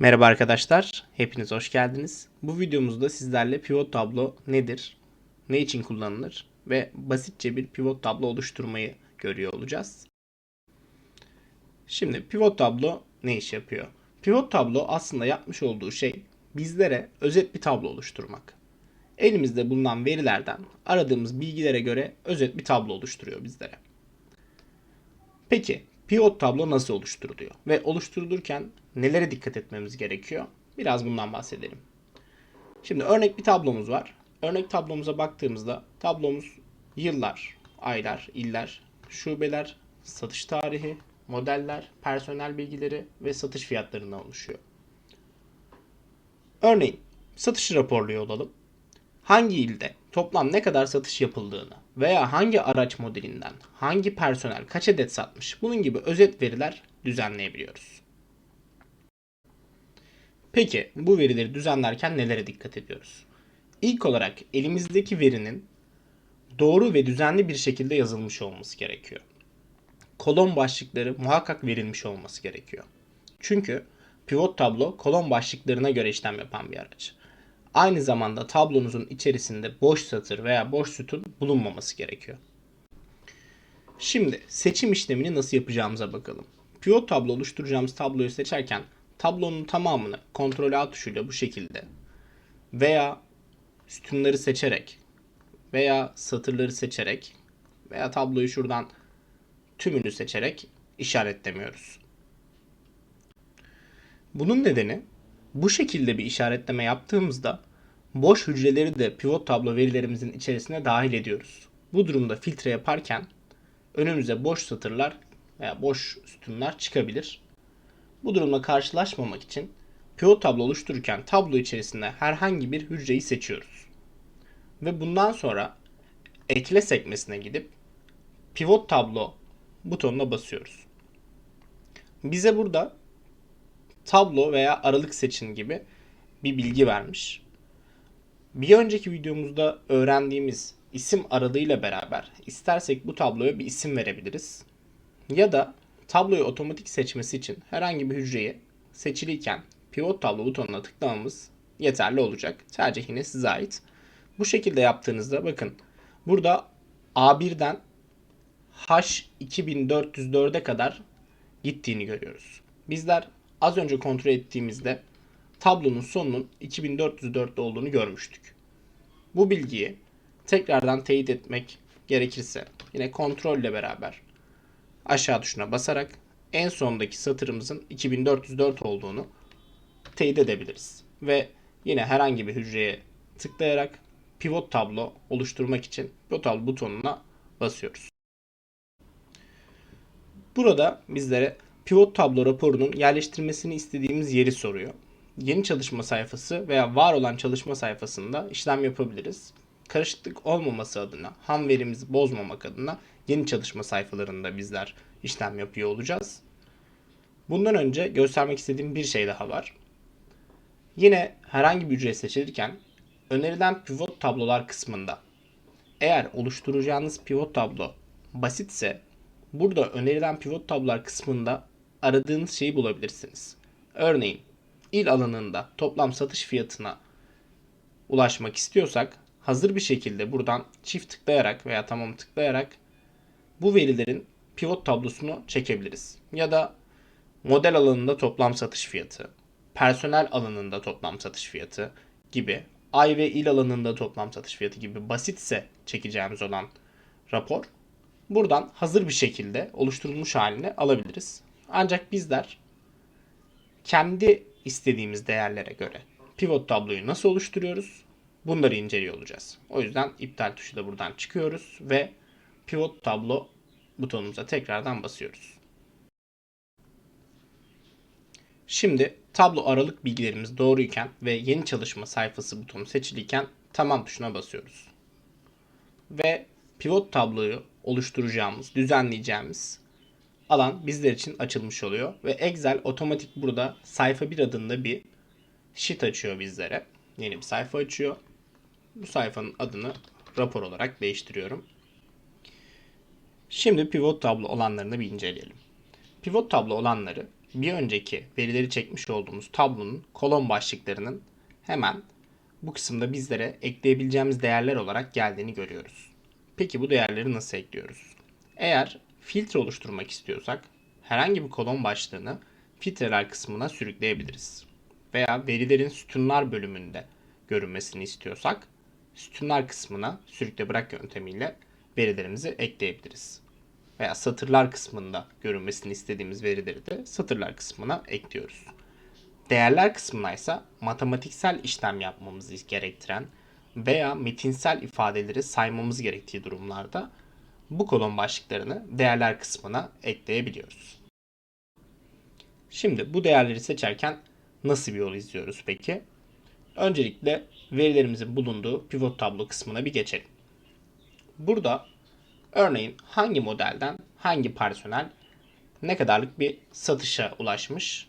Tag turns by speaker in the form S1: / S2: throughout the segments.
S1: Merhaba arkadaşlar, hepiniz hoş geldiniz. Bu videomuzda sizlerle pivot tablo nedir, ne için kullanılır ve basitçe bir pivot tablo oluşturmayı görüyor olacağız. Şimdi pivot tablo ne iş yapıyor? Pivot tablo aslında yapmış olduğu şey bizlere özet bir tablo oluşturmak. Elimizde bulunan verilerden aradığımız bilgilere göre özet bir tablo oluşturuyor bizlere. Peki pivot tablo nasıl oluşturuluyor ve oluşturulurken nelere dikkat etmemiz gerekiyor? Biraz bundan bahsedelim. Şimdi örnek bir tablomuz var. Örnek tablomuza baktığımızda tablomuz yıllar, aylar, iller, şubeler, satış tarihi, modeller, personel bilgileri ve satış fiyatlarından oluşuyor. Örneğin satış raporluyor olalım. Hangi ilde toplam ne kadar satış yapıldığını veya hangi araç modelinden hangi personel kaç adet satmış bunun gibi özet veriler düzenleyebiliyoruz. Peki bu verileri düzenlerken nelere dikkat ediyoruz? İlk olarak elimizdeki verinin doğru ve düzenli bir şekilde yazılmış olması gerekiyor. Kolon başlıkları muhakkak verilmiş olması gerekiyor. Çünkü pivot tablo kolon başlıklarına göre işlem yapan bir araç. Aynı zamanda tablonuzun içerisinde boş satır veya boş sütun bulunmaması gerekiyor. Şimdi seçim işlemini nasıl yapacağımıza bakalım. Pivot tablo oluşturacağımız tabloyu seçerken tablonun tamamını kontrol A tuşuyla bu şekilde veya sütunları seçerek veya satırları seçerek veya tabloyu şuradan tümünü seçerek işaretlemiyoruz. Bunun nedeni bu şekilde bir işaretleme yaptığımızda boş hücreleri de pivot tablo verilerimizin içerisine dahil ediyoruz. Bu durumda filtre yaparken önümüze boş satırlar veya boş sütunlar çıkabilir. Bu durumla karşılaşmamak için pivot tablo oluştururken tablo içerisinde herhangi bir hücreyi seçiyoruz. Ve bundan sonra ekle sekmesine gidip pivot tablo butonuna basıyoruz. Bize burada tablo veya aralık seçin gibi bir bilgi vermiş. Bir önceki videomuzda öğrendiğimiz isim aralığıyla beraber istersek bu tabloya bir isim verebiliriz. Ya da tabloyu otomatik seçmesi için herhangi bir hücreyi seçiliyken pivot tablo butonuna tıklamamız yeterli olacak. Tercih yine size ait. Bu şekilde yaptığınızda bakın burada A1'den H2404'e kadar gittiğini görüyoruz. Bizler az önce kontrol ettiğimizde tablonun sonunun 2404'te olduğunu görmüştük. Bu bilgiyi tekrardan teyit etmek gerekirse yine kontrolle beraber aşağı tuşuna basarak en sondaki satırımızın 2404 olduğunu teyit edebiliriz. Ve yine herhangi bir hücreye tıklayarak pivot tablo oluşturmak için pivot tablo butonuna basıyoruz. Burada bizlere pivot tablo raporunun yerleştirmesini istediğimiz yeri soruyor. Yeni çalışma sayfası veya var olan çalışma sayfasında işlem yapabiliriz. Karışıklık olmaması adına, ham verimizi bozmamak adına yeni çalışma sayfalarında bizler işlem yapıyor olacağız. Bundan önce göstermek istediğim bir şey daha var. Yine herhangi bir hücre seçilirken önerilen pivot tablolar kısmında eğer oluşturacağınız pivot tablo basitse burada önerilen pivot tablolar kısmında aradığınız şeyi bulabilirsiniz. Örneğin il alanında toplam satış fiyatına ulaşmak istiyorsak hazır bir şekilde buradan çift tıklayarak veya tamam tıklayarak bu verilerin pivot tablosunu çekebiliriz. Ya da model alanında toplam satış fiyatı, personel alanında toplam satış fiyatı gibi ay ve il alanında toplam satış fiyatı gibi basitse çekeceğimiz olan rapor buradan hazır bir şekilde oluşturulmuş haline alabiliriz. Ancak bizler kendi istediğimiz değerlere göre pivot tabloyu nasıl oluşturuyoruz? Bunları inceliyor olacağız. O yüzden iptal tuşu da buradan çıkıyoruz ve pivot tablo butonumuza tekrardan basıyoruz. Şimdi tablo aralık bilgilerimiz doğruyken ve yeni çalışma sayfası butonu seçiliyken tamam tuşuna basıyoruz. Ve pivot tabloyu oluşturacağımız, düzenleyeceğimiz alan bizler için açılmış oluyor. Ve Excel otomatik burada sayfa 1 adında bir sheet açıyor bizlere. Yeni bir sayfa açıyor. Bu sayfanın adını rapor olarak değiştiriyorum. Şimdi pivot tablo olanlarını bir inceleyelim. Pivot tablo olanları bir önceki verileri çekmiş olduğumuz tablonun kolon başlıklarının hemen bu kısımda bizlere ekleyebileceğimiz değerler olarak geldiğini görüyoruz. Peki bu değerleri nasıl ekliyoruz? Eğer filtre oluşturmak istiyorsak herhangi bir kolon başlığını filtreler kısmına sürükleyebiliriz. Veya verilerin sütunlar bölümünde görünmesini istiyorsak sütunlar kısmına sürükle bırak yöntemiyle verilerimizi ekleyebiliriz. Veya satırlar kısmında görünmesini istediğimiz verileri de satırlar kısmına ekliyoruz. Değerler kısmına ise matematiksel işlem yapmamızı gerektiren veya metinsel ifadeleri saymamız gerektiği durumlarda bu kolon başlıklarını değerler kısmına ekleyebiliyoruz. Şimdi bu değerleri seçerken nasıl bir yol izliyoruz peki? Öncelikle verilerimizin bulunduğu pivot tablo kısmına bir geçelim. Burada örneğin hangi modelden hangi personel ne kadarlık bir satışa ulaşmış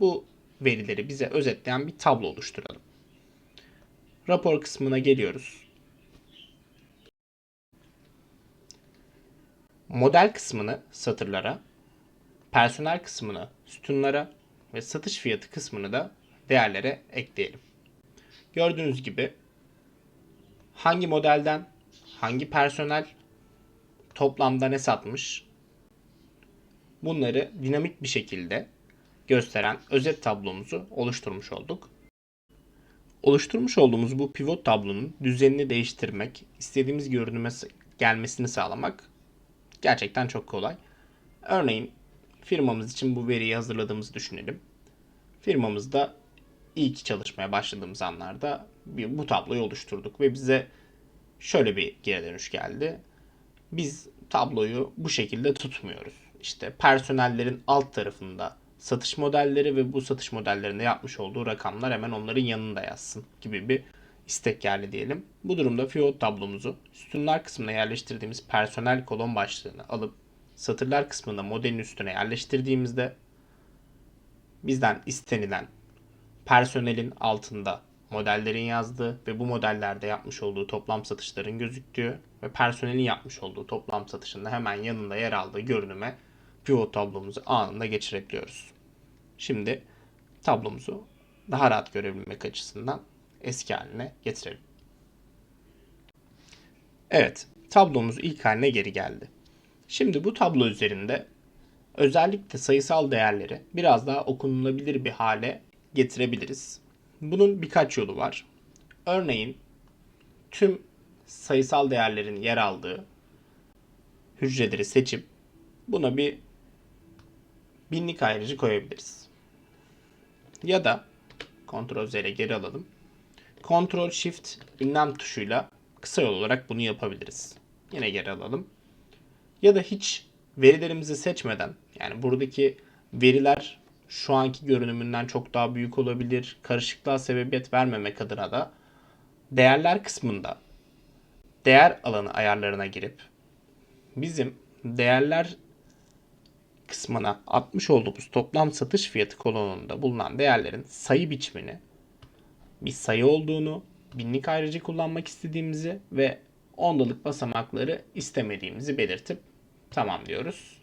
S1: bu verileri bize özetleyen bir tablo oluşturalım. Rapor kısmına geliyoruz. Model kısmını satırlara, personel kısmını sütunlara ve satış fiyatı kısmını da değerlere ekleyelim. Gördüğünüz gibi hangi modelden hangi personel toplamda ne satmış bunları dinamik bir şekilde gösteren özet tablomuzu oluşturmuş olduk. Oluşturmuş olduğumuz bu pivot tablonun düzenini değiştirmek, istediğimiz görünüme gelmesini sağlamak gerçekten çok kolay. Örneğin firmamız için bu veriyi hazırladığımızı düşünelim. Firmamızda ilk çalışmaya başladığımız anlarda bir, bu tabloyu oluşturduk ve bize şöyle bir geri dönüş geldi. Biz tabloyu bu şekilde tutmuyoruz. İşte personellerin alt tarafında satış modelleri ve bu satış modellerinde yapmış olduğu rakamlar hemen onların yanında yazsın gibi bir istek geldi diyelim. Bu durumda pivot tablomuzu sütunlar kısmına yerleştirdiğimiz personel kolon başlığını alıp satırlar kısmında modelin üstüne yerleştirdiğimizde bizden istenilen personelin altında modellerin yazdığı ve bu modellerde yapmış olduğu toplam satışların gözüktüğü ve personelin yapmış olduğu toplam satışında hemen yanında yer aldığı görünüme pivot tablomuzu anında geçirebiliyoruz. Şimdi tablomuzu daha rahat görebilmek açısından eski haline getirelim. Evet, tablomuz ilk haline geri geldi. Şimdi bu tablo üzerinde özellikle sayısal değerleri biraz daha okunulabilir bir hale getirebiliriz. Bunun birkaç yolu var. Örneğin tüm sayısal değerlerin yer aldığı hücreleri seçip buna bir binlik ayrıcı koyabiliriz. Ya da Ctrl Z ile geri alalım. Ctrl Shift ünlem tuşuyla kısa yol olarak bunu yapabiliriz. Yine geri alalım. Ya da hiç verilerimizi seçmeden yani buradaki veriler şu anki görünümünden çok daha büyük olabilir. Karışıklığa sebebiyet vermemek adına da değerler kısmında değer alanı ayarlarına girip bizim değerler kısmına atmış olduğumuz toplam satış fiyatı kolonunda bulunan değerlerin sayı biçimini bir sayı olduğunu, binlik ayrıcı kullanmak istediğimizi ve ondalık basamakları istemediğimizi belirtip tamam diyoruz.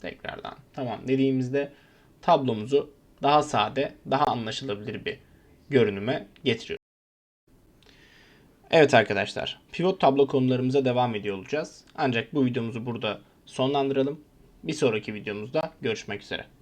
S1: Tekrardan tamam dediğimizde tablomuzu daha sade, daha anlaşılabilir bir görünüme getiriyoruz. Evet arkadaşlar, pivot tablo konularımıza devam ediyor olacağız. Ancak bu videomuzu burada sonlandıralım. Bir sonraki videomuzda görüşmek üzere.